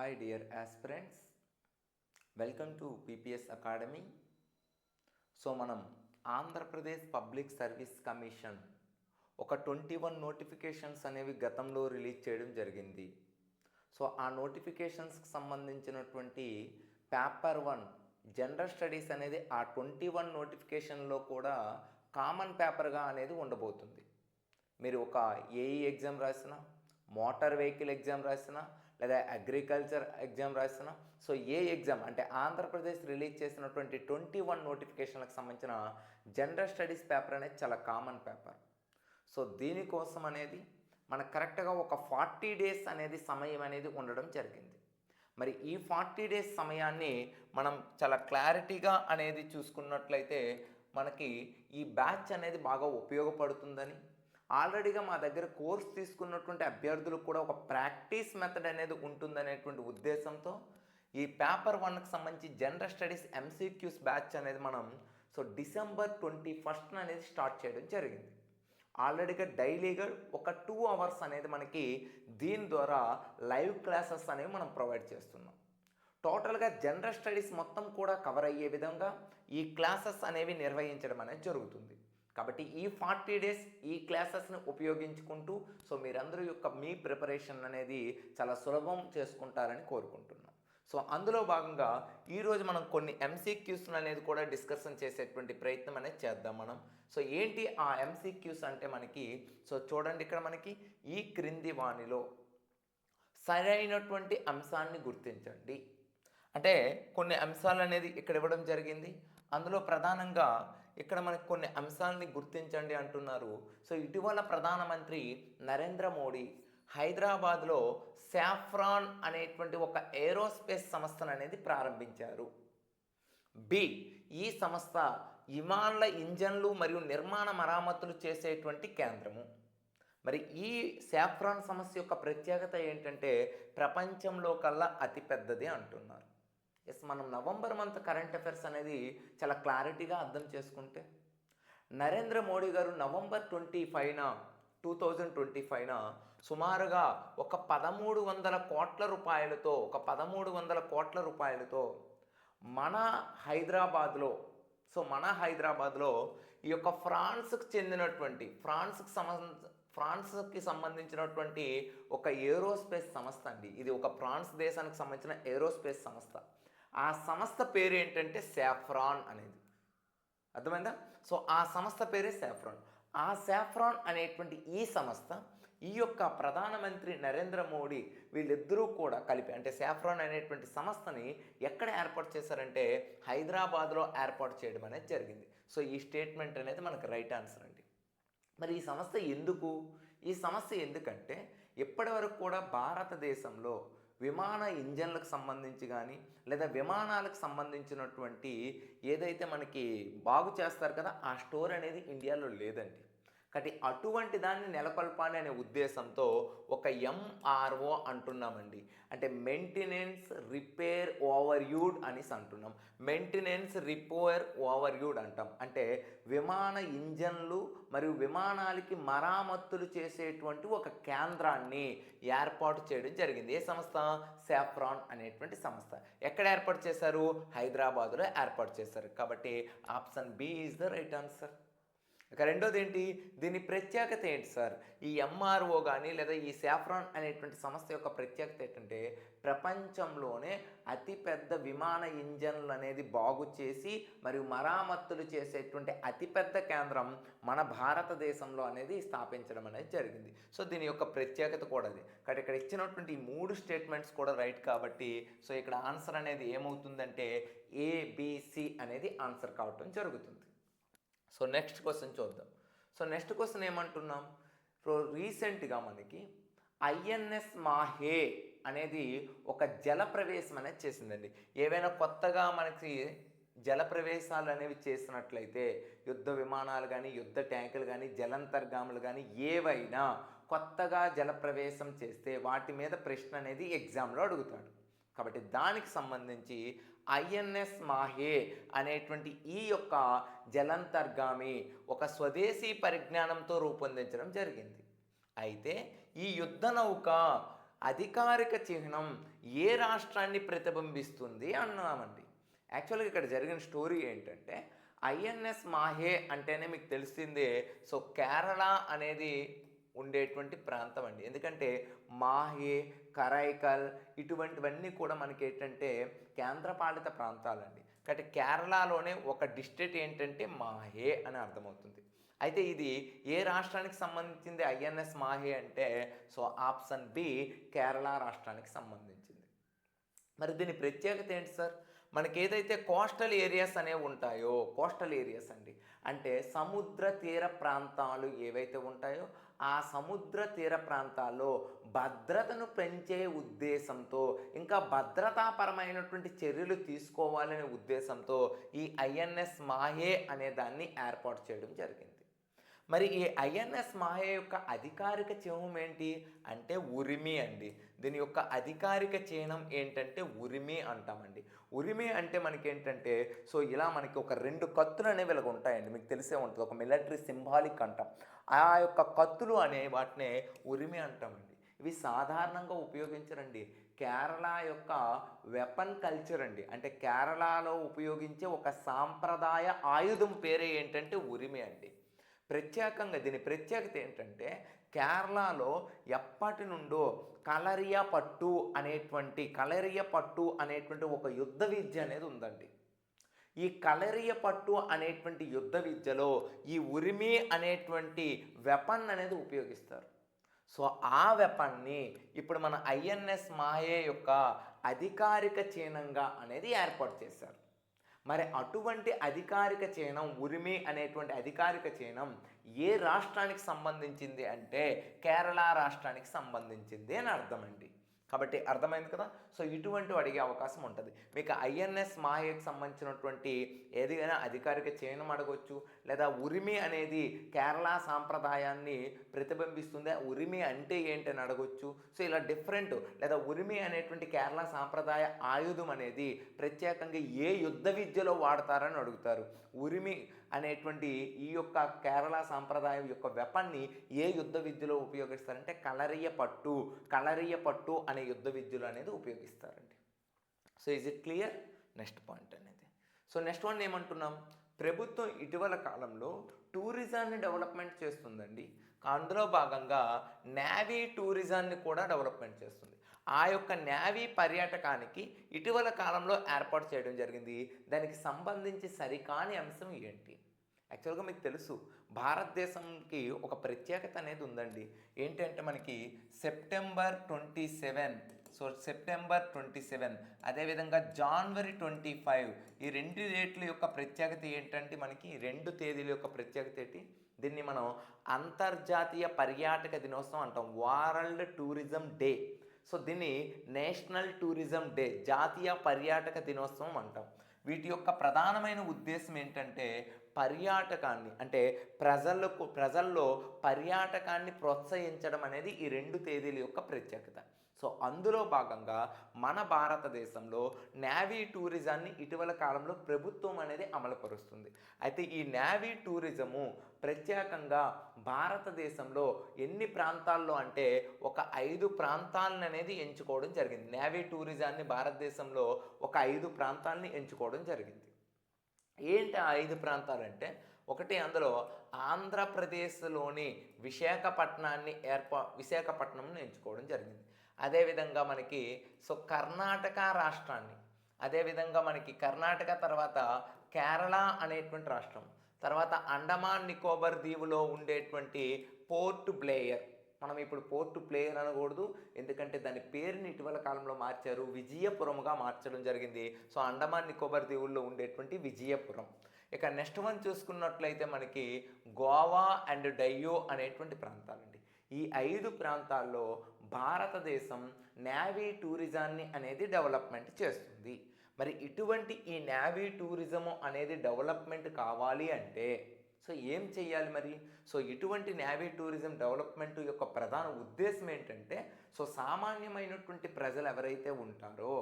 Hi dear aspirants. Welcome to PPS academy so మనం Andhra Pradesh public service commission ఒక twenty one notifications అనేవి గతంలో release చేయడం జరిగింది. సో ఆ నోటిఫికేషన్స్కి సంబంధించినటువంటి పేపర్ వన్ జనరల్ స్టడీస్ అనేది ఆ ట్వంటీ వన్ నోటిఫికేషన్లో కూడా కామన్ పేపర్గా అనేది ఉండబోతుంది. మీరు ఒక ఏఈ ఎగ్జామ్ రాసినా మోటార్ వెహికల్ ఎగ్జామ్ రాసినా లేదా అగ్రికల్చర్ ఎగ్జామ్ రాసినా సో ఏ ఎగ్జామ్? అంటే ఆంధ్రప్రదేశ్ రిలీజ్ చేసినటువంటి ట్వంటీ వన్ నోటిఫికేషన్లకు సంబంధించిన జనరల్ స్టడీస్ పేపర్ అనేది చాలా కామన్ పేపర్. సో దీనికోసం అనేది మనకు కరెక్ట్గా ఒక ఫార్టీ డేస్ అనేది సమయం అనేది ఉండడం జరిగింది. మరి ఈ ఫార్టీ డేస్ సమయాన్ని మనం చాలా క్లారిటీగా అనేది చూసుకున్నట్లయితే మనకి ఈ బ్యాచ్ అనేది బాగా ఉపయోగపడుతుందని ఆల్రెడీగా మా దగ్గర కోర్స్ తీసుకున్నటువంటి అభ్యర్థులకు కూడా ఒక ప్రాక్టీస్ మెథడ్ అనేది ఉంటుందనేటువంటి ఉద్దేశంతో ఈ పేపర్ వన్కి సంబంధించి జనరల్ స్టడీస్ ఎంసీక్యూస్ బ్యాచ్ అనేది మనం సో డిసెంబర్ ట్వంటీ ఫస్ట్ అనేది స్టార్ట్ చేయడం జరిగింది. ఆల్రెడీగా డైలీగా ఒక టూ అవర్స్ అనేది మనకి దీని ద్వారా లైవ్ క్లాసెస్ అనేవి మనం ప్రొవైడ్ చేస్తున్నాం. టోటల్గా జనరల్ స్టడీస్ మొత్తం కూడా కవర్ అయ్యే విధంగా ఈ క్లాసెస్ అనేవి నిర్వహించడం అనేది జరుగుతుంది. కాబట్టి ఈ ఫార్టీ డేస్ ఈ క్లాసెస్ని ఉపయోగించుకుంటూ సో మీరందరూ యొక్క మీ ప్రిపరేషన్ అనేది చాలా సులభం చేసుకుంటారని కోరుకుంటున్నాం. సో అందులో భాగంగా ఈరోజు మనం కొన్ని ఎంసీక్యూస్ అనేది కూడా డిస్కషన్ చేసేటువంటి ప్రయత్నం అనేది చేద్దాం మనం. సో ఏంటి ఆ ఎంసీక్యూస్ అంటే మనకి సో చూడండి ఇక్కడ మనకి ఈ క్రింది వాణిలో సరైనటువంటి అంశాన్ని గుర్తించండి. అంటే కొన్ని అంశాలు అనేది ఇక్కడ ఇవ్వడం జరిగింది. అందులో ప్రధానంగా ఇక్కడ మనకు కొన్ని అంశాలని గుర్తించండి అంటున్నారు. సో ఇటీవల ప్రధానమంత్రి నరేంద్ర మోడీ హైదరాబాద్లో సాఫ్రాన్ అనేటువంటి ఒక ఏరోస్పేస్ సంస్థను అనేది ప్రారంభించారు. బి ఈ సంస్థ విమానుల ఇంజన్లు మరియు నిర్మాణ మరామతులు చేసేటువంటి కేంద్రము. మరి ఈ సాఫ్రాన్ సమస్య యొక్క ప్రత్యేకత ఏంటంటే ప్రపంచంలో కల్లా అతిపెద్దది అంటున్నారు. ఎస్ మనం నవంబర్ మంత్ కరెంట్ అఫైర్స్ అనేది చాలా క్లారిటీగా అర్థం చేసుకుంటే నరేంద్ర మోడీ గారు నవంబర్ ట్వంటీ ఫైవ్న టూ థౌజండ్ ట్వంటీ ఫైవ్న సుమారుగా ఒక పదమూడు వందల కోట్ల రూపాయలతో ఒక పదమూడు వందల కోట్ల రూపాయలతో మన హైదరాబాద్లో సో మన హైదరాబాద్లో ఈ యొక్క ఫ్రాన్స్కి చెందినటువంటి ఫ్రాన్స్కి సంబంధ ఫ్రాన్స్కి సంబంధించినటువంటి ఒక ఏరోస్పేస్ సంస్థ అండి. ఇది ఒక ఫ్రాన్స్ దేశానికి సంబంధించిన ఏరోస్పేస్ సంస్థ. ఆ సంస్థ పేరు ఏంటంటే సాఫ్రాన్ అనేది. అర్థమైందా? సో ఆ సంస్థ పేరే సాఫ్రాన్. ఆ సాఫ్రాన్ అనేటువంటి ఈ సంస్థ ఈ యొక్క ప్రధానమంత్రి నరేంద్ర మోడీ వీళ్ళిద్దరూ కూడా కలిపి అంటే సాఫ్రాన్ అనేటువంటి సంస్థని ఎక్కడ ఏర్పాటు చేశారంటే హైదరాబాద్లో ఏర్పాటు చేయడం అనేది జరిగింది. సో ఈ స్టేట్మెంట్ అనేది మనకు రైట్ ఆన్సర్ అండి. మరి ఈ సంస్థ ఎందుకు? ఈ సమస్య ఎందుకంటే ఇప్పటి వరకు కూడా భారతదేశంలో విమాన ఇంజన్లకు సంబంధించి కానీ లేదా విమానాలకు సంబంధించినటువంటి ఏదైతే మనకి బాగు చేస్తారు కదా ఆ స్టోర్ అనేది ఇండియాలో లేదండి. కాబట్టి అటువంటి దాన్ని నెలకొల్పాలి అనే ఉద్దేశంతో ఒక ఎంఆర్ఓ అంటున్నామండి. అంటే మెయింటెనెన్స్ రిపేర్ ఓవర్ యూడ్ అనేసి అంటున్నాం. మెయింటెనెన్స్ రిపేర్ ఓవర్ యూడ్ అంటాం. అంటే విమాన ఇంజన్లు మరియు విమానాలకి మరామత్తులు చేసేటువంటి ఒక కేంద్రాన్ని ఏర్పాటు చేయడం జరిగింది. ఏ సంస్థ? సాఫ్రాన్ అనేటువంటి సంస్థ. ఎక్కడ ఏర్పాటు చేశారు? హైదరాబాద్లో ఏర్పాటు చేశారు. కాబట్టి option B is the right answer ఇక రెండోది ఏంటి దీని ప్రత్యేకత ఏంటి సార్? ఈ ఎంఆర్ఓ కానీ లేదా ఈ సాఫ్రాన్ అనేటువంటి సంస్థ యొక్క ప్రత్యేకత ఏంటంటే ప్రపంచంలోనే అతిపెద్ద విమాన ఇంజన్లు అనేది బాగు చేసి మరియు మరామత్తులు చేసేటువంటి అతిపెద్ద కేంద్రం మన భారతదేశంలో అనేది స్థాపించడం అనేది జరిగింది. సో దీని యొక్క ప్రత్యేకత కూడా అది. కాబట్టి ఇక్కడ ఇచ్చినటువంటి ఈ మూడు స్టేట్మెంట్స్ కూడా రైట్ కాబట్టి సో ఇక్కడ ఆన్సర్ అనేది ఏమవుతుందంటే ఏబిసి అనేది ఆన్సర్ కావటం జరుగుతుంది. సో నెక్స్ట్ క్వశ్చన్ చూద్దాం. సో నెక్స్ట్ క్వశ్చన్ ఏమంటున్నాం? సో రీసెంట్గా మనకి ఐఎన్ఎస్ మాహే అనేది ఒక జలప్రవేశం అనేది చేసిందండి. ఏవైనా కొత్తగా మనకి జలప్రవేశాలు అనేవి చేసినట్లయితే యుద్ధ విమానాలు కానీ యుద్ధ ట్యాంకులు కానీ జలంతర్గాములు కానీ ఏవైనా కొత్తగా జలప్రవేశం చేస్తే వాటి మీద ప్రశ్న అనేది ఎగ్జామ్లో అడుగుతాడు. కాబట్టి దానికి సంబంధించి ఐఎన్ఎస్ మాహే అనేటువంటి ఈ యొక్క జలంతర్గామి ఒక స్వదేశీ పరిజ్ఞానంతో రూపొందించడం జరిగింది. అయితే ఈ యుద్ధ నౌక అధికారిక చిహ్నం ఏ రాష్ట్రాన్ని ప్రతిబింబిస్తుంది అన్నామండి. యాక్చువల్గా ఇక్కడ జరిగిన స్టోరీ ఏంటంటే ఐఎన్ఎస్ మాహే అంటేనే మీకు తెలిసిందే. సో కేరళ అనేది ఉండేటువంటి ప్రాంతం అండి. ఎందుకంటే మాహే కరైకల్ ఇటువంటివన్నీ కూడా మనకి ఏంటంటే కేంద్రపాలిత ప్రాంతాలండి. కాబట్టి కేరళలోనే ఒక డిస్ట్రిక్ట్ ఏంటంటే మాహే అని అర్థమవుతుంది. అయితే ఇది ఏ రాష్ట్రానికి సంబంధించింది ఐఎన్ఎస్ మాహే అంటే? సో ఆప్షన్ బి కేరళ రాష్ట్రానికి సంబంధించింది. మరి దీని ప్రత్యేకత ఏంటి సార్? మనకి ఏదైతే కోస్టల్ ఏరియాస్ అనేవి ఉంటాయో కోస్టల్ ఏరియాస్ అండి. అంటే సముద్ర తీర ప్రాంతాలు ఏవైతే ఉంటాయో ఆ సముద్ర తీర ప్రాంతాల్లో భద్రతను పెంచే ఉద్దేశంతో ఇంకా భద్రతాపరమైనటువంటి చర్యలు తీసుకోవాలనే ఉద్దేశంతో ఈ ఐఎన్ఎస్ మాహే అనే దాన్ని ఏర్పాటు చేయడం జరిగింది. మరి ఈ ఐఎన్ఎస్ మాయ యొక్క అధికారిక చిహ్నం ఏంటి? అంటే ఉరిమి అండి. దీని యొక్క అధికారిక చిహ్నం ఏంటంటే ఉరిమి అంటామండి. ఉరిమి అంటే మనకి ఏంటంటే సో ఇలా మనకి ఒక రెండు కత్తులు అనేవి ఇలా ఉంటాయండి. మీకు తెలిసే ఉంటుంది. ఒక మిలిటరీ సింబాలిక్ అంటాం. ఆ యొక్క కత్తులు అనే వాటినే ఉరిమి అంటామండి. ఇవి సాధారణంగా ఉపయోగించరండి. కేరళ యొక్క వెపన్ కల్చర్ అండి. అంటే కేరళలో ఉపయోగించే ఒక సాంప్రదాయ ఆయుధం పేరే ఏంటంటే ఉరిమి అండి. ప్రత్యేకంగా దీని ప్రత్యేకత ఏంటంటే కేరళలో ఎప్పటి నుండో కలరియా పట్టు అనేటువంటి కలరియ పట్టు అనేటువంటి ఒక యుద్ధ విద్య అనేది ఉందండి. ఈ కలరియ పట్టు అనేటువంటి యుద్ధ విద్యలో ఈ ఉరిమి అనేటువంటి వెపన్ అనేది ఉపయోగిస్తారు. సో ఆ వెపన్ని ఇప్పుడు మన ఐఎన్ఎస్ మాయే యొక్క అధికారిక చిహ్నంగా అనేది ఏర్పాటు చేశారు. మరి అటువంటి అధికారిక చిహ్నం ఉరిమి అనేటువంటి అధికారిక చిహ్నం ఏ రాష్ట్రానికి సంబంధించింది అంటే కేరళ రాష్ట్రానికి సంబంధించింది అని అర్థమండి. కాబట్టి అర్థమైంది కదా? సో ఇటువంటి అడిగే అవకాశం ఉంటుంది. మీకు ఐఎన్ఎస్ మాయకు సంబంధించినటువంటి ఏదైనా అధికారిక చిహ్నం అడగొచ్చు లేదా ఉరిమి అనేది కేరళ సాంప్రదాయాన్ని ప్రతిబింబిస్తుంది. ఉరిమి అంటే ఏంటని అడగొచ్చు. సో ఇలా డిఫరెంట్ లేదా ఉరిమి అనేటువంటి కేరళ సాంప్రదాయ ఆయుధం అనేది ప్రత్యేకంగా ఏ యుద్ధ విద్యలో వాడతారని అడుగుతారు. ఉరిమి అనేటువంటి ఈ యొక్క కేరళ సాంప్రదాయం యొక్క వెపన్ని ఏ యుద్ధ విద్యలో ఉపయోగిస్తారంటే కలరియ పట్టు కలరియ పట్టు అనే యుద్ధ విద్యలు అనేది ఉపయోగిస్తారండి. So is it clear next point అనేది. సో నెక్స్ట్ వన్ ఏమంటున్నాం? ప్రభుత్వం ఇటీవల కాలంలో టూరిజాన్ని డెవలప్మెంట్ చేస్తుందండి. అందులో భాగంగా నేవీ టూరిజాన్ని కూడా డెవలప్మెంట్ చేస్తుంది. ఆ యొక్క నేవీ పర్యాటకానికి ఇటీవల కాలంలో ఏర్పాటు చేయడం జరిగింది. దానికి సంబంధించి సరికాని అంశం ఏంటి? యాక్చువల్గా మీకు తెలుసు భారతదేశంకి ఒక ప్రత్యేకత అనేది ఉందండి. ఏంటంటే మనకి September twenty seven so September twenty seven అదేవిధంగా జనవరి ట్వంటీ ఫైవ్ ఈ రెండు డేట్ల యొక్క ప్రత్యేకత ఏంటంటే మనకి రెండు తేదీల యొక్క ప్రత్యేకత ఏంటి? దీన్ని మనం అంతర్జాతీయ పర్యాటక దినోత్సవం అంటాం వరల్డ్ టూరిజం డే సో దీన్ని నేషనల్ టూరిజం డే జాతీయ పర్యాటక దినోత్సవం అంటాం. వీటి యొక్క ప్రధానమైన ఉద్దేశం ఏంటంటే పర్యాటకాన్ని అంటే ప్రజలకు ప్రజల్లో పర్యాటకాన్ని ప్రోత్సహించడం అనేది ఈ రెండు తేదీల యొక్క ప్రత్యేకత. సో అందులో భాగంగా మన భారతదేశంలో నేవీ టూరిజాన్ని ఇటీవల కాలంలో ప్రభుత్వం అనేది అమలుపరుస్తుంది. అయితే ఈ నేవీ టూరిజము ప్రత్యేకంగా భారతదేశంలో ఎన్ని ప్రాంతాల్లో అంటే ఒక ఐదు ప్రాంతాలను అనేది ఎంచుకోవడం జరిగింది. నేవీ టూరిజాన్ని భారతదేశంలో ఒక ఐదు ప్రాంతాలని ఎంచుకోవడం జరిగింది. ఏంటి ఆ ఐదు ప్రాంతాలంటే ఒకటి అందులో ఆంధ్రప్రదేశ్లోని విశాఖపట్నాన్ని ఏర్పా విశాఖపట్నంను ఎంచుకోవడం జరిగింది. అదేవిధంగా మనకి సో కర్ణాటక రాష్ట్రాన్ని అదేవిధంగా మనకి కర్ణాటక తర్వాత కేరళ అనేటువంటి రాష్ట్రం తర్వాత అండమాన్ నికోబార్ దీవులో ఉండేటువంటి పోర్ట్ బ్లేయర్. మనం ఇప్పుడు పోర్ట్ ప్లేయర్ అనకూడదు ఎందుకంటే దాని పేరుని ఇటీవల కాలంలో మార్చారు విజయపురముగా మార్చడం జరిగింది. సో అండమాన్ నికోబార్ దీవుల్లో ఉండేటువంటి విజయపురం. ఇక నెక్స్ట్ వన్ చూసుకున్నట్లయితే మనకి గోవా అండ్ డయ్యో అనేటువంటి ప్రాంతాలండి. ఈ ఐదు ప్రాంతాల్లో భారతదేశం నేవీ టూరిజాన్ని అనేది డెవలప్మెంట్ చేస్తుంది. మరి ఇటువంటి ఈ నేవీ టూరిజం అనేది డెవలప్మెంట్ కావాలి అంటే సో ఏం చేయాలి మరి? సో ఇటువంటి నేవీ టూరిజం డెవలప్మెంట్ యొక్క ప్రధాన ఉద్దేశం ఏంటంటే సో సామాన్యమైనటువంటి ప్రజలు ఎవరైతే ఉంటారో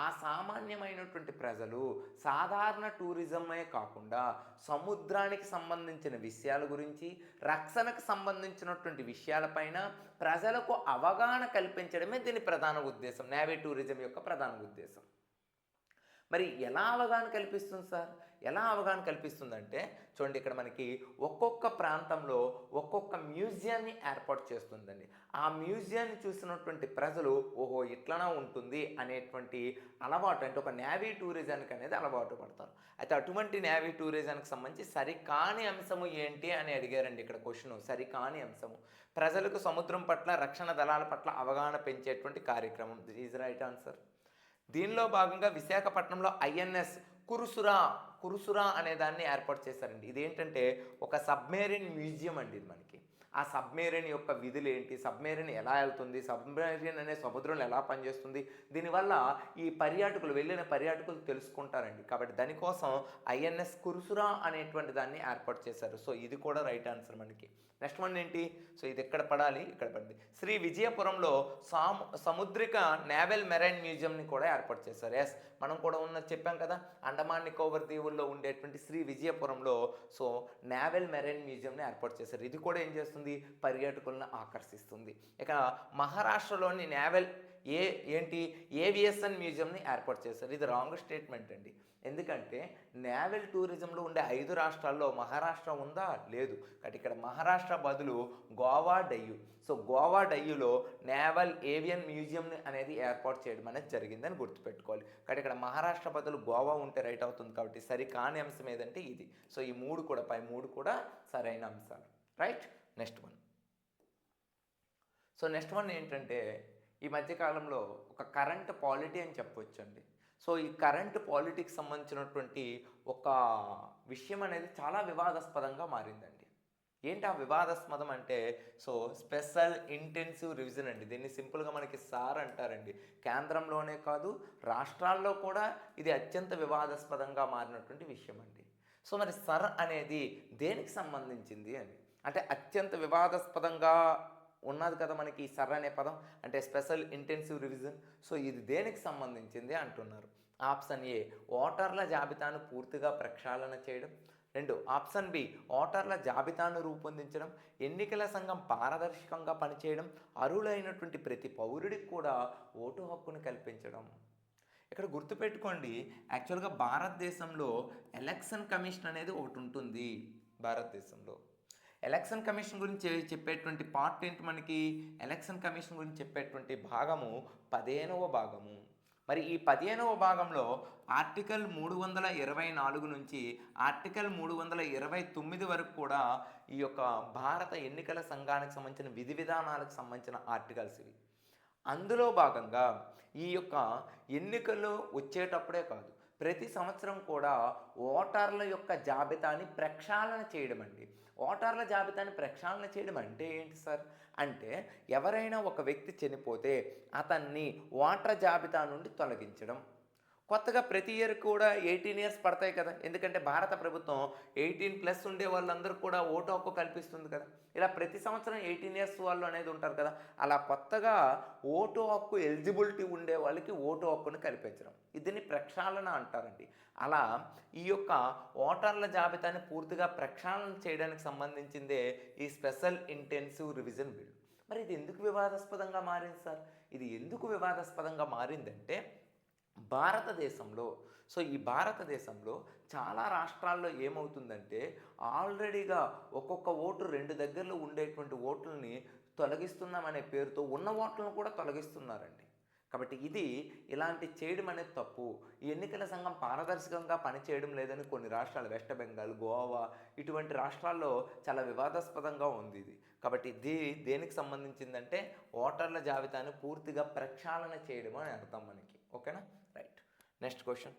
ఆ సామాన్యమైనటువంటి ప్రజలు సాధారణ టూరిజమే కాకుండా సముద్రానికి సంబంధించిన విషయాల గురించి రక్షణకు సంబంధించినటువంటి విషయాలపైన ప్రజలకు అవగాహన కల్పించడమే దీని ప్రధాన ఉద్దేశం నేవీ టూరిజం యొక్క ప్రధాన ఉద్దేశం. మరి ఎలా అవగాహన కల్పిస్తుంది సార్? ఎలా అవగాహన కల్పిస్తుందంటే చూడండి ఇక్కడ మనకి ఒక్కొక్క ప్రాంతంలో ఒక్కొక్క మ్యూజియాన్ని ఏర్పాటు చేస్తుందండి. ఆ మ్యూజియాన్ని చూసినటువంటి ప్రజలు ఓహో ఇట్లనా ఉంటుంది అనేటువంటి అలవాటు అంటే ఒక నేవీ టూరిజానికి అనేది అలవాటు పడతారు. అయితే అటువంటి నేవీ టూరిజానికి సంబంధించి సరికాని అంశము ఏంటి అని అడిగారండి ఇక్కడ క్వశ్చన్. సరికాని అంశము. ప్రజలకు సముద్రం పట్ల రక్షణ దళాల పట్ల అవగాహన పెంచేటువంటి కార్యక్రమం. ఈజ్ రైట్ ఆన్సర్ దీనిలో భాగంగా విశాఖపట్నంలో ఐఎన్ఎస్ కురుసురా కురుసురా అనే దాన్ని ఏర్పాటు చేశారండి. ఇదేంటంటే ఒక సబ్మెరీన్ మ్యూజియం అండి ఇది మనకి. ఆ సబ్మెరీన్ యొక్క విధులు ఏంటి సబ్మెరీన్ ఎలా వెళ్తుంది? సబ్మెరీన్ అనే సముద్రంలో ఎలా పనిచేస్తుంది? దీనివల్ల ఈ పర్యాటకులు వెళ్ళిన పర్యాటకులు తెలుసుకుంటారండి. కాబట్టి దానికోసం ఐఎన్ఎస్ కురుసురా అనేటువంటి దాన్ని ఏర్పాటు చేశారు. సో ఇది కూడా రైట్ ఆన్సర్ మనకి. నెక్స్ట్ వన్ ఏంటి? సో ఇది ఎక్కడ పడాలి? ఇక్కడ పడింది. శ్రీ విజయపురంలో సాము సముద్రిక నేవల్ మెరైన్ మ్యూజియంని కూడా ఏర్పాటు చేశారు. ఎస్ మనం కూడా ఉన్న చెప్పాం కదా అండమాన్ నికోబర్ దీవుల్లో ఉండేటువంటి శ్రీ విజయపురంలో సో నేవల్ మెరైన్ మ్యూజియంని ఏర్పాటు చేశారు. ఇది కూడా ఏం చేస్తుంది? పర్యాటకులను ఆకర్షిస్తుంది. ఇక మహారాష్ట్రలోని నేవల్ ఏ ఏంటి? ఏవిఎస్ఎన్ మ్యూజియంని ఏర్పాటు చేశారు. ఇది రాంగ్ స్టేట్మెంట్ అండి. ఎందుకంటే నేవల్ టూరిజంలో ఉండే ఐదు రాష్ట్రాల్లో మహారాష్ట్ర ఉందా? లేదు. కాబట్టి ఇక్కడ మహారాష్ట్ర బదులు గోవా డయ్యు. సో గోవా డయ్యులో నేవల్ ఏవియన్ మ్యూజియం అనేది ఏర్పాటు చేయడం అనేది జరిగిందని గుర్తుపెట్టుకోవాలి. కాబట్టి ఇక్కడ మహారాష్ట్ర బదులు గోవా ఉంటే రైట్ అవుతుంది కాబట్టి సరి కాని అంశం ఏదంటే ఇది. సో ఈ మూడు కూడా పై మూడు కూడా సరైన అంశాలు. Right? Next one. So next one ఏంటంటే ఈ మధ్యకాలంలో ఒక కరెంట్ పాలిటీ అని చెప్పవచ్చు అండి సో ఈ కరెంట్ పాలిటీకి సంబంధించినటువంటి ఒక విషయం అనేది చాలా వివాదాస్పదంగా మారిందండి. ఏంటి ఆ వివాదాస్పదం అంటే సో స్పెషల్ ఇంటెన్సివ్ రివిజన్ అండి. దీన్ని సింపుల్గా మనకి సార్ అంటారండి. కేంద్రంలోనే కాదు రాష్ట్రాల్లో కూడా ఇది అత్యంత వివాదాస్పదంగా మారినటువంటి విషయం అండి సో మరి సర్ అనేది దేనికి సంబంధించింది అని? అంటే అత్యంత వివాదాస్పదంగా ఉన్నది కదా మనకి ఈ సర్ అనే పదం అంటే స్పెషల్ ఇంటెన్సివ్ రివిజన్. సో ఇది దేనికి సంబంధించింది అంటున్నారు. ఆప్షన్ ఏ ఓటర్ల జాబితాను పూర్తిగా ప్రక్షాళన చేయడం. రెండు ఆప్షన్ బి ఓటర్ల జాబితాను రూపొందించడం. ఎన్నికల సంఘం పారదర్శకంగా పనిచేయడం అర్హులైనటువంటి ప్రతి పౌరుడికి కూడా ఓటు హక్కును కల్పించడం. ఇక్కడ గుర్తుపెట్టుకోండి యాక్చువల్గా భారతదేశంలో ఎలక్షన్ కమిషన్ అనేది ఒకటి ఉంటుంది భారతదేశంలో. ఎలక్షన్ కమిషన్ గురించి చెప్పేటువంటి పార్ట్ ఏంటి మనకి? ఎలక్షన్ కమిషన్ గురించి చెప్పేటువంటి భాగము పదిహేనవ భాగము. మరి ఈ పదిహేనవ భాగంలో ఆర్టికల్ మూడు వందల ఇరవై నాలుగు నుంచి ఆర్టికల్ మూడు వందల ఇరవై తొమ్మిది వరకు కూడా ఈ యొక్క భారత ఎన్నికల సంఘానికి సంబంధించిన విధి విధానాలకు సంబంధించిన ఆర్టికల్స్ ఇవి. అందులో భాగంగా ఈ యొక్క ఎన్నికలు వచ్చేటప్పుడే కాదు. ప్రతి సంవత్సరం కూడా ఓటర్ల యొక్క జాబితాని ప్రక్షాళన చేయడం అండి. ఓటర్ల జాబితాని ప్రక్షాళన చేయడం అంటే ఏంటి సార్? అంటే ఎవరైనా ఒక వ్యక్తి చనిపోతే అతన్ని ఓటర్ జాబితా నుండి తొలగించడం. కొత్తగా ప్రతి ఇయర్ కూడా ఎయిటీన్ ఇయర్స్ పడతాయి కదా. ఎందుకంటే భారత ప్రభుత్వం ఎయిటీన్ ప్లస్ ఉండే వాళ్ళందరూ కూడా ఓటు హక్కు కల్పిస్తుంది కదా. ఇలా ప్రతి సంవత్సరం ఎయిటీన్ ఇయర్స్ వాళ్ళు అనేది ఉంటారు కదా. అలా కొత్తగా ఓటు హక్కు ఎలిజిబిలిటీ ఉండే వాళ్ళకి ఓటు హక్కును కల్పించడం. దీన్ని ప్రక్షాళన అంటారండి. అలా ఈ యొక్క ఓటర్ల జాబితాని పూర్తిగా ప్రక్షాళన చేయడానికి సంబంధించిందే ఈ స్పెషల్ ఇంటెన్సివ్ రివిజన్ బిల్. మరి ఇది ఎందుకు వివాదాస్పదంగా మారింది సార్? ఇది ఎందుకు వివాదాస్పదంగా మారిందంటే భారతదేశంలో సో ఈ భారతదేశంలో చాలా రాష్ట్రాల్లో ఏమవుతుందంటే ఆల్రెడీగా ఒక్కొక్క ఓటు రెండు దగ్గరలో ఉండేటువంటి ఓట్లని తొలగిస్తున్నామనే పేరుతో ఉన్న ఓట్లను కూడా తొలగిస్తున్నారండి. కాబట్టి ఇది ఇలాంటి చేయడం అనేది తప్పు. ఈ ఎన్నికల సంఘం పారదర్శకంగా పనిచేయడం లేదని కొన్ని రాష్ట్రాలు వెస్ట్ బెంగాల్ గోవా ఇటువంటి రాష్ట్రాల్లో చాలా వివాదాస్పదంగా ఉంది ఇది. కాబట్టి ఇది దేనికి సంబంధించిందంటే ఓటర్ల జాబితాను పూర్తిగా ప్రక్షాళన చేయడం అని అర్థం మనకి. ఓకేనా? Next question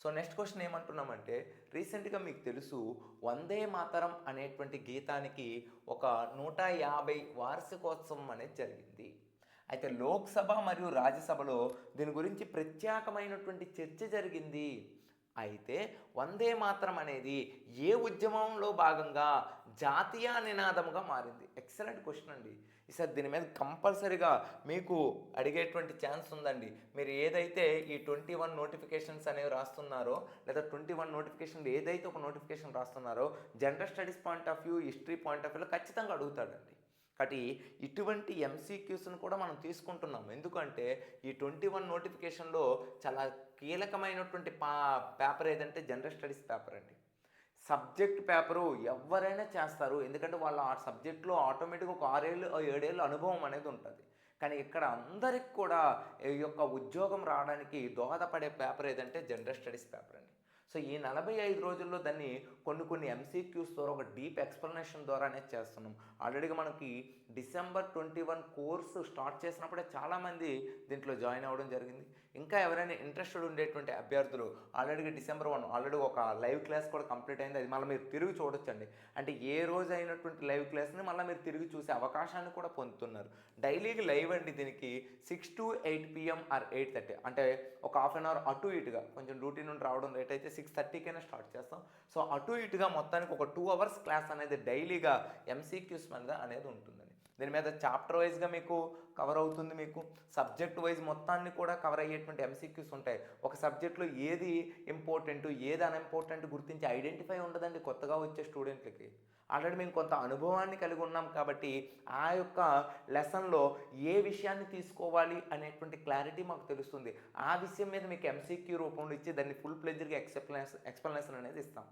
so next question ఏమంటున్నామంటే రీసెంట్గా మీకు తెలుసు వందే మాతరం అనేటువంటి గీతానికి ఒక నూట యాభై వార్షికోత్సవం అనేది జరిగింది. అయితే లోక్సభ మరియు రాజ్యసభలో దీని గురించి ప్రత్యేకమైనటువంటి చర్చ జరిగింది. అయితే వందే మాత్రం అనేది ఏ ఉద్యమంలో భాగంగా జాతీయ నినాదముగా మారింది. ఎక్సలెంట్ క్వశ్చన్ అండి. ఈసారి దీని మీద కంపల్సరీగా మీకు అడిగేటువంటి ఛాన్స్ ఉందండి. మీరు ఏదైతే ఈ ట్వంటీ వన్ నోటిఫికేషన్స్ అనేవి రాస్తున్నారో లేదా ట్వంటీ వన్ నోటిఫికేషన్ ఏదైతే ఒక notification రాస్తున్నారో general studies point of view history point of వ్యూలో ఖచ్చితంగా అడుగుతాడండి. కాబట్టి ఇటువంటి ఎంసీక్యూస్ను కూడా మనం తీసుకుంటున్నాం ఎందుకంటే ఈ ట్వంటీ వన్ నోటిఫికేషన్లో చాలా కీలకమైనటువంటి పా పేపర్ ఏదంటే జనరల్ స్టడీస్ పేపర్ అండి. సబ్జెక్ట్ పేపరు ఎవరైనా చేస్తారు. ఎందుకంటే వాళ్ళ ఆ సబ్జెక్ట్లో ఆటోమేటిక్గా ఒక ఆరేళ్ళు ఆ ఏడేళ్ళు అనుభవం అనేది ఉంటుంది. కానీ ఇక్కడ అందరికి కూడా ఈ యొక్క ఉద్యోగం రావడానికి దోహదపడే పేపర్ ఏదంటే జనరల్ స్టడీస్ పేపర్ అండి. సో ఈ నలభై ఐదు రోజుల్లో దాన్ని కొన్ని కొన్ని ఎంసీక్యూస్ ద్వారా ఒక డీప్ ఎక్స్ప్లెనేషన్ ద్వారానే చేస్తున్నాం. ఆల్రెడీగా మనకి December twenty one course start చేసినప్పుడే చాలామంది దీంట్లో జాయిన్ అవ్వడం జరిగింది. ఇంకా ఎవరైనా ఇంట్రెస్టెడ్ ఉండేటువంటి అభ్యర్థులు ఆల్రెడీగా డిసెంబర్ వన్ ఆల్రెడీ ఒక లైవ్ క్లాస్ కూడా కంప్లీట్ అయింది. అది మళ్ళీ మీరు తిరిగి చూడొచ్చండి. అంటే ఏ రోజు అయినటువంటి లైవ్ క్లాస్ని మళ్ళీ మీరు తిరిగి చూసే అవకాశాన్ని కూడా పొందుతున్నారు. డైలీకి లైవ్ అండి దీనికి. Six to eight PM or eight thirty. అంటే ఒక హాఫ్ అన్ అవర్ అటు ఇటుగా కొంచెం డ్యూటీ నుండి రావడం లేట్ అయితే సిక్స్ థర్టీకైనా స్టార్ట్ చేస్తాం. సో అటు ఇటుగా మొత్తానికి ఒక టూ అవర్స్ క్లాస్ అనేది డైలీగా ఎంసీక్యూస్ మీద అనేది ఉంటుందండి. దీని మీద చాప్టర్ వైజ్గా మీకు కవర్ అవుతుంది మీకు. సబ్జెక్ట్ వైజ్ మొత్తాన్ని కూడా కవర్ అయ్యేటువంటి ఎంసీక్యూస్ ఉంటాయి. ఒక సబ్జెక్ట్లో ఏది ఇంపార్టెంట్ ఏది అన్ఇంపార్టెంట్ గుర్తించి ఐడెంటిఫై ఉండదండి కొత్తగా వచ్చే స్టూడెంట్లకి ఆల్రెడీ మేము కొంత అనుభవాన్ని కలిగి ఉన్నాం కాబట్టి ఆ యొక్క లెసన్లో ఏ విషయాన్ని తీసుకోవాలి అనేటువంటి క్లారిటీ మాకు తెలుస్తుంది. ఆ విషయం మీద మీకు ఎంసీక్యూ రూపంలో ఇచ్చి దాన్ని ఫుల్ ప్లెజర్గా ఎక్స్ప్లెనేషన్ ఎక్స్ప్లెనేషన్ అనేది ఇస్తాం.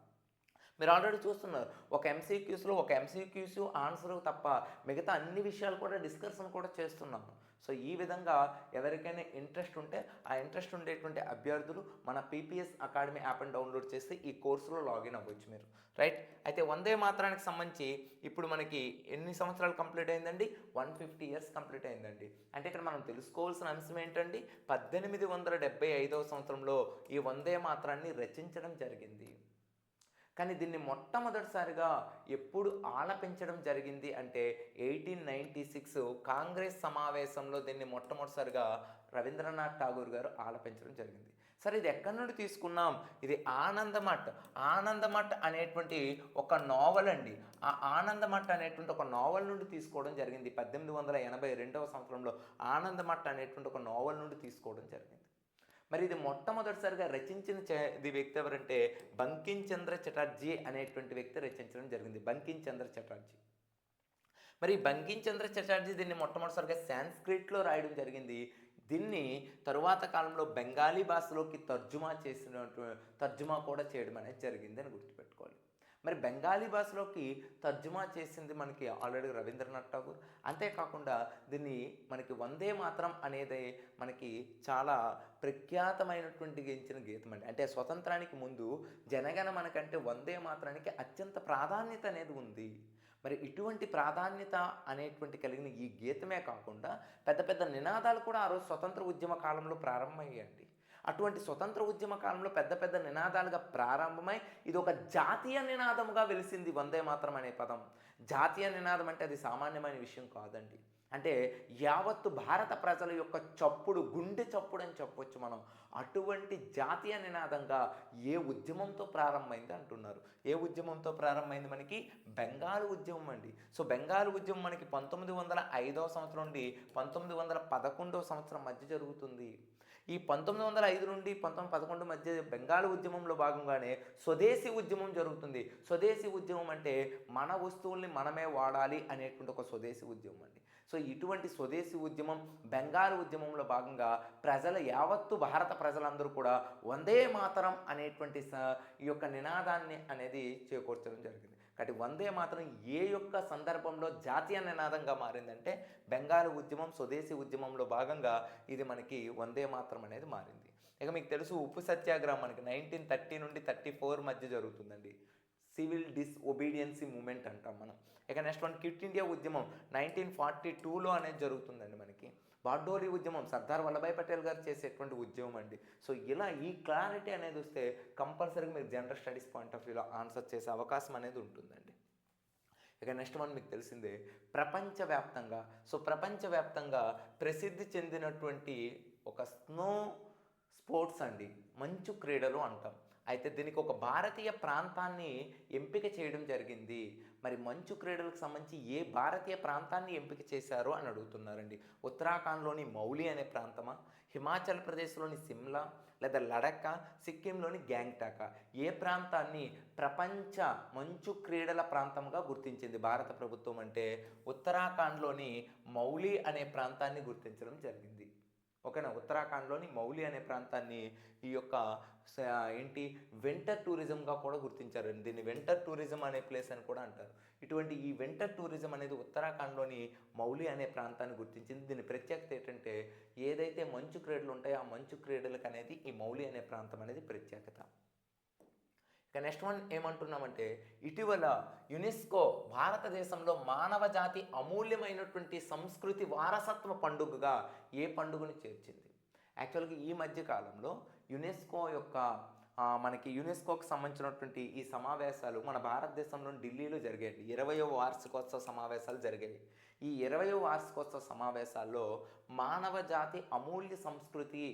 మీరు ఆల్రెడీ చూస్తున్నారు ఒక ఎంసీక్యూస్లో ఒక ఎంసీక్యూస్ ఆన్సర్ తప్ప మిగతా అన్ని విషయాలు కూడా డిస్కషన్ కూడా చేస్తున్నాము. సో ఈ విధంగా ఎవరికైనా ఇంట్రెస్ట్ ఉంటే ఆ ఇంట్రెస్ట్ ఉండేటువంటి అభ్యర్థులు మన పీపీఎస్ అకాడమీ యాప్ని డౌన్లోడ్ చేసి ఈ కోర్సులో లాగిన్ అవ్వచ్చు మీరు. రైట్? అయితే వందే మాత్రానికి సంబంధించి ఇప్పుడు మనకి ఎన్ని సంవత్సరాలు కంప్లీట్ అయిందండి? వన్ ఫిఫ్టీ ఇయర్స్ కంప్లీట్ అయిందండి. అంటే ఇక్కడ మనం తెలుసుకోవాల్సిన అంశం ఏంటండి? పద్దెనిమిది వందల డెబ్బై ఐదవ సంవత్సరంలో ఈ వందే మాత్రాన్ని రచించడం జరిగింది. కానీ దీన్ని మొట్టమొదటిసారిగా ఎప్పుడు ఆలపించడం జరిగింది అంటే ఎయిటీన్ నైంటీ సిక్స్ కాంగ్రెస్ సమావేశంలో దీన్ని మొట్టమొదటిసారిగా రవీంద్రనాథ్ ఠాగూర్ గారు ఆలపించడం జరిగింది. సరే ఇది ఎక్కడి నుండి తీసుకున్నాం? ఇది ఆనందమఠ్. ఆనందమఠ్ అనేటువంటి ఒక నావల్ అండి. ఆ ఆనందమఠ్ అనేటువంటి ఒక నావల్ నుండి తీసుకోవడం జరిగింది. పద్దెనిమిది వందల ఎనభై రెండవ సంవత్సరంలో ఆనందమఠ్ అనేటువంటి ఒక నావల్ నుండి తీసుకోవడం జరిగింది. మరి ఇది మొట్టమొదటిసారిగా రచించిన ఇది వ్యక్తి ఎవరంటే బంకిం చంద్ర చటర్జీ అనేటువంటి వ్యక్తి రచించడం జరిగింది. బంకిం చంద్ర చటర్జీ. మరి బంకిం చంద్ర చటర్జీ దీన్ని మొట్టమొదటిసారిగా సాంస్క్రిట్లో రాయడం జరిగింది. దీన్ని తరువాత కాలంలో బెంగాలీ భాషలోకి తర్జుమా చేసినటువంటి తర్జుమా కూడా చేయడం అనేది జరిగింది అని గుర్తుపెట్టుకోవాలి. మరి బెంగాలీ భాషలోకి తర్జుమా చేసింది మనకి ఆల్రెడీ రవీంద్రనాథ్ ఠాగూర్. అంతేకాకుండా దీన్ని మనకి వందే మాత్రం అనేది మనకి చాలా ప్రఖ్యాతమైనటువంటి గెలిచిన గీతం అండి. అంటే స్వతంత్రానికి ముందు జనగణ మనకంటే వందే మాత్రానికి అత్యంత ప్రాధాన్యత అనేది ఉంది. మరి ఇటువంటి ప్రాధాన్యత అనేటువంటి కలిగిన ఈ గీతమే కాకుండా పెద్ద పెద్ద నినాదాలు కూడా ఆ రోజు స్వతంత్ర ఉద్యమ కాలంలో ప్రారంభమయ్యాయండి. అటువంటి స్వతంత్ర ఉద్యమ కాలంలో పెద్ద పెద్ద నినాదాలుగా ప్రారంభమై ఇది ఒక జాతీయ నినాదముగా వెలిసింది వందే మాత్రం అనే పదం. జాతీయ నినాదం అంటే అది సామాన్యమైన విషయం కాదండి. అంటే యావత్తు భారత ప్రజల యొక్క చప్పుడు గుండె చప్పుడు అని చెప్పొచ్చు మనం. అటువంటి జాతీయ నినాదంగా ఏ ఉద్యమంతో ప్రారంభమైంది అంటున్నారు. ఏ ఉద్యమంతో ప్రారంభమైంది మనకి? బెంగాల్ ఉద్యమం అండి. సో బెంగాల్ ఉద్యమం మనకి పంతొమ్మిది వందల ఐదవ సంవత్సరం నుండి పంతొమ్మిది వందల పదకొండవ సంవత్సరం మధ్య జరుగుతుంది. ఈ పంతొమ్మిది వందల ఐదు నుండి పంతొమ్మిది పదకొండు మధ్య బెంగాల్ ఉద్యమంలో భాగంగానే స్వదేశీ ఉద్యమం జరుగుతుంది. స్వదేశీ ఉద్యమం అంటే మన వస్తువుల్ని మనమే వాడాలి అనేటువంటి ఒక స్వదేశీ ఉద్యమం అండి. సో ఇటువంటి స్వదేశీ ఉద్యమం బెంగాల్ ఉద్యమంలో భాగంగా ప్రజల యావత్తు భారత ప్రజలందరూ కూడా వందే మాతరం అనేటువంటి స- ఈ యొక్క నినాదాన్ని అనేది చేకూర్చడం జరిగింది. కాబట్టి వందే మాత్రం ఏ యొక్క సందర్భంలో జాతీయ నినాదంగా మారిందంటే బెంగాల్ ఉద్యమం స్వదేశీ ఉద్యమంలో భాగంగా ఇది మనకి వందే మాత్రం అనేది మారింది. ఇక మీకు తెలుసు ఉప్పు సత్యాగ్రహం మనకి నైన్టీన్ థర్టీ నుండి థర్టీ ఫోర్ మధ్య జరుగుతుందండి. సివిల్ డిస్ఒబీడియన్సీ మూమెంట్ అంటాం మనం. ఇక నెక్స్ట్ వన్ క్విట్ ఇండియా ఉద్యమం నైన్టీన్ ఫార్టీ టూలో అనేది జరుగుతుందండి మనకి. బార్డోలి ఉద్యమం సర్దార్ వల్లభాయ్ పటేల్ గారు చేసేటువంటి ఉద్యమం అండి. సో ఇలా ఈ క్లారిటీ అనేది వస్తే కంపల్సరీగా మీరు జనరల్ స్టడీస్ పాయింట్ ఆఫ్ వ్యూలో ఆన్సర్ చేసే అవకాశం అనేది ఉంటుందండి. ఇక నెక్స్ట్ వన్ మీకు తెలిసిందే ప్రపంచవ్యాప్తంగా సో ప్రపంచవ్యాప్తంగా ప్రసిద్ధి చెందినటువంటి ఒక స్నో స్పోర్ట్స్ అండి. మంచు క్రీడలు అంటాం. అయితే దీనికి ఒక భారతీయ ప్రాంతాన్ని ఎంపిక చేయడం జరిగింది. మరి మంచు క్రీడలకు సంబంధించి ఏ భారతీయ ప్రాంతాన్ని ఎంపిక చేశారు అని అడుగుతున్నారండి. ఉత్తరాఖండ్లోని మౌలి అనే ప్రాంతమా? హిమాచల్ ప్రదేశ్లోని సిమ్లా లేదా లడక్క సిక్కింలోని గ్యాంగ్టాకా? ఏ ప్రాంతాన్ని ప్రపంచ మంచు క్రీడల ప్రాంతంగా గుర్తించింది భారత ప్రభుత్వం అంటే ఉత్తరాఖండ్లోని మౌలి అనే ప్రాంతాన్ని గుర్తించడం జరిగింది. ఓకేనా? ఉత్తరాఖండ్లోని మౌలి అనే ప్రాంతాన్ని ఈ యొక్క ఏంటి వెంటర్ టూరిజంగా కూడా గుర్తించారు దీన్ని వెంటర్ టూరిజం అనే ప్లేస్ అని కూడా అంటారు. ఇటువంటి ఈ వెంటర్ టూరిజం అనేది ఉత్తరాఖండ్లోని మౌలి అనే ప్రాంతాన్ని గుర్తించింది. దీని ప్రత్యేకత ఏంటంటే ఏదైతే మంచు క్రీడలు ఉంటాయో ఆ మంచు క్రీడలకు అనేది ఈ మౌలి అనే ప్రాంతం అనేది ప్రత్యేకత. ఇక నెక్స్ట్ వన్ ఏమంటున్నామంటే ఇటీవల యునెస్కో భారతదేశంలో మానవ జాతి అమూల్యమైనటువంటి సంస్కృతి వారసత్వ పండుగగా ఏ పండుగను చేర్చింది? యాక్చువల్గా ఈ మధ్య కాలంలో యునెస్కో యొక్క మనకి యునెస్కోకి సంబంధించినటువంటి ఈ సమావేశాలు మన భారతదేశంలో ఢిల్లీలో జరిగాయి. ఇరవయో వార్షికోత్సవ సమావేశాలు జరిగాయి. ఈ ఇరవయో వార్షికోత్సవ సమావేశాల్లో మానవ జాతి అమూల్య సంస్కృతి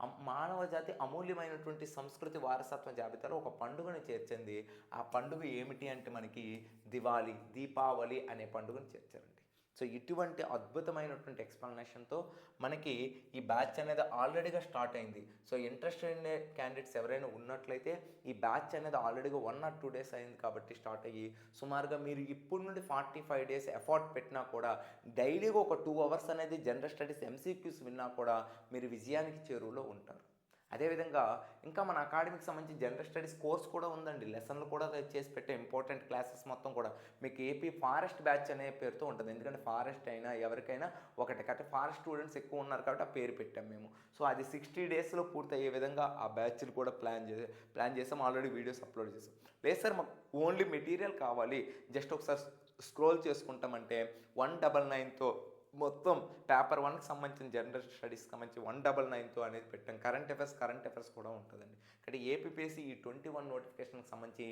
మానవ జాతి అమూల్యమైనటువంటి సంస్కృతి వారసత్వ జాబితాలో ఒక పండుగను చేర్చింది. ఆ పండుగ ఏమిటి అంటే మనకి దివాళీ దీపావళి అనే పండుగను చేర్చారండి. సో ఇటువంటి అద్భుతమైనటువంటి ఎక్స్ప్లెనేషన్తో మనకి ఈ బ్యాచ్ అనేది ఆల్రెడీగా స్టార్ట్ అయింది. సో ఇంట్రెస్టెడ్ ఉండే క్యాండిడేట్స్ ఎవరైనా ఉన్నట్లయితే ఈ బ్యాచ్ అనేది ఆల్రెడీగా వన్ ఆర్ టూ డేస్ అయింది కాబట్టి స్టార్ట్ అయ్యి సుమారుగా మీరు ఇప్పుడు నుండి ఫార్టీ ఫైవ్ డేస్ ఎఫర్ట్ పెట్టినా కూడా డైలీగా ఒక టూ అవర్స్ అనేది జనరల్ స్టడీస్ ఎంసీక్యూస్ విన్నా కూడా మీరు విజయానికి చేరువలో ఉంటారు. అదేవిధంగా ఇంకా మన అకాడమీకి సంబంధించి జనరల్ స్టడీస్ కోర్స్ కూడా ఉందండి. లెసన్లు కూడా చేసి పెట్టే ఇంపార్టెంట్ క్లాసెస్ మొత్తం కూడా. మీకు ఏపీ ఫారెస్ట్ బ్యాచ్ అనే పేరుతో ఉంటుంది. ఎందుకంటే ఫారెస్ట్ అయినా ఎవరికైనా ఒకటి. కాబట్టి ఫారెస్ట్ స్టూడెంట్స్ ఎక్కువ ఉన్నారు కాబట్టి ఆ పేరు పెట్టాం మేము. సో అది సిక్స్టీ డేస్లో పూర్తయ్యే విధంగా ఆ బ్యాచ్లు కూడా ప్లాన్ చే ప్లాన్ చేసాం. ఆల్రెడీ వీడియోస్ అప్లోడ్ చేసాం. లేదు సార్ మాకు ఓన్లీ మెటీరియల్ కావాలి. జస్ట్ ఒకసారి స్క్రోల్ చేసుకుంటామంటే వన్ డబల్ నైన్తో మొత్తం పేపర్ వన్కి సంబంధించిన జనరల్ స్టడీస్కి సంబంధించి వన్ డబల్ నైన్తో అనేది పెట్టాం. కరెంట్ అఫైర్స్ కరెంట్ అఫైర్స్ కూడా ఉంటుందండి. ఇక్కడ ఏపీపీఎస్సీ ఈ ట్వంటీ వన్ నోటిఫికేషన్కి సంబంధించి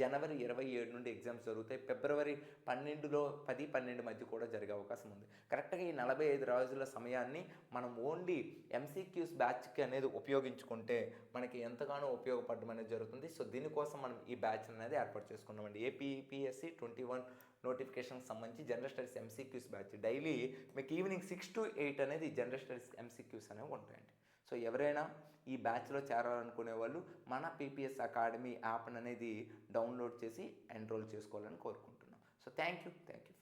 జనవరి ఇరవై ఏడు నుండి ఎగ్జామ్స్ జరుగుతాయి. ఫిబ్రవరి పన్నెండులో పది పన్నెండు మధ్య కూడా జరిగే అవకాశం ఉంది. కరెక్ట్గా ఈ నలభై ఐదు రోజుల సమయాన్ని మనం ఓన్లీ ఎంసీక్యూస్ బ్యాచ్కి అనేది ఉపయోగించుకుంటే మనకి ఎంతగానో ఉపయోగపడడం అనేది జరుగుతుంది. సో దీనికోసం మనం ఈ బ్యాచ్ అనేది ఏర్పాటు చేసుకున్నామండి. ఏపీపీఎస్సీ ట్వంటీ వన్ నోటిఫికేషన్కి సంబంధించి general studies MCQs batch daily మీకు ఈవినింగ్ సిక్స్ టు ఎయిట్ అనేది జనరల్ స్టడీస్ ఎంసీక్యూస్ అనేవి ఉంటాయండి. సో ఎవరైనా ఈ బ్యాచ్లో చేరాలనుకునే వాళ్ళు మన పీపీఎస్ అకాడమీ యాప్ అనేది డౌన్లోడ్ చేసి ఎన్రోల్ చేసుకోవాలని కోరుకుంటున్నాం. So thank you thank you